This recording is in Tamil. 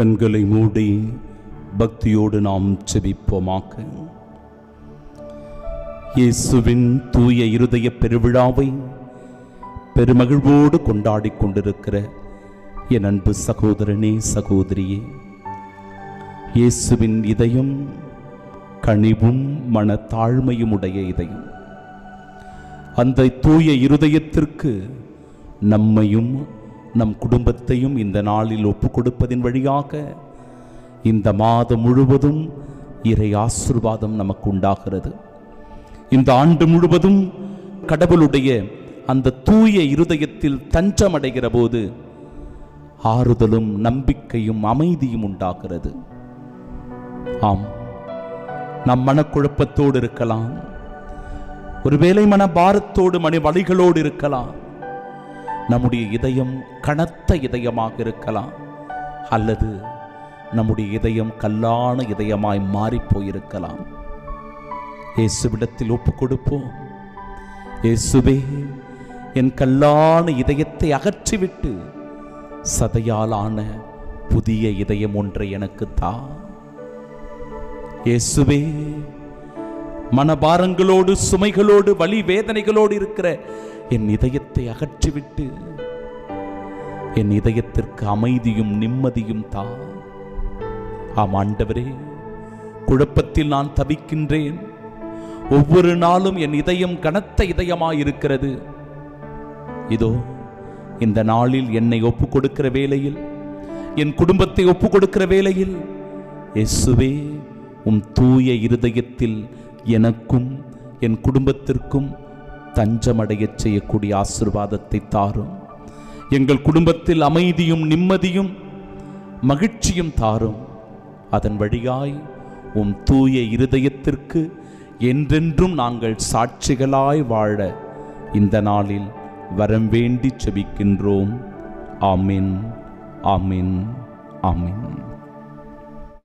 கண்களை மூடி பக்தியோடு நாம் செபிப்போமாக. இயேசுவின் தூய இருதய பெருவிழாவை பெருமகிழ்வோடு கொண்டாடிக் கொண்டிருக்கிற என் அன்பு சகோதரனே சகோதரியே இயேசுவின் இதயம் கனிவும் மனத்தாழ்மையும் உடைய இதயம். அந்த தூய இருதயத்திற்கு நம்மையும் நம் குடும்பத்தையும் இந்த நாளில் ஒப்பு கொடுப்பதின் வழியாக இந்த மாதம் முழுவதும் இறை ஆசிர்வாதம் நமக்கு உண்டாகிறது. இந்த ஆண்டு முழுவதும் கடவுளுடைய அந்த தூய இருதயத்தில் தஞ்சமடைகிற போது ஆறுதலும் நம்பிக்கையும் அமைதியும் உண்டாகிறது. ஆம் நம் மனக்குழப்பத்தோடு இருக்கலாம். ஒருவேளை மன பாரத்தோடு மணி வழிகளோடு இருக்கலாம். நம்முடைய இதயம் கனத்த இதயமாக இருக்கலாம் அல்லது நம்முடைய இதயம் கல்லான இதயமாய் மாறிப் போயிருக்கலாம் இயேசுவிடத்தில் ஒப்பு கொடுப்போம் இயேசுவே என் கல்லான இதயத்தை அகற்றிவிட்டு சதையாலான புதிய இதயம் ஒன்றை எனக்கு தா. இயேசுவே மனபாரங்களோடு சுமைகளோடு வழி வேதனைகளோடு இருக்கிற என் இதயத்தை அகற்றிவிட்டு என் இதயத்திற்கு அமைதியும் நிம்மதியும் தா. ஆம் ஆண்டவரே குழப்பத்தில் நான் தவிக்கின்றேன். ஒவ்வொரு நாளும் என் இதயம் கனத்த இதயமாயிருக்கிறது. இதோ இந்த நாளில் என்னை ஒப்பு கொடுக்கிற வேளையில் என் குடும்பத்தை ஒப்பு கொடுக்கிற வேளையில் எசுவே உம் தூய இருதயத்தில் எனக்கும் என் குடும்பத்திற்கும் தஞ்சமடையச் செய்யக்கூடிய ஆசிர்வாதத்தை தாரும். எங்கள் குடும்பத்தில் அமைதியும் நிம்மதியும் மகிழ்ச்சியும் தாரும். அதன் வழியாய் உம் தூய இருதயத்திற்கு என்றென்றும் நாங்கள் சாட்சிகளாய் வாழ இந்த நாளில் வரம் வேண்டி செபிக்கின்றோம். ஆமின் ஆமின் ஆமின்.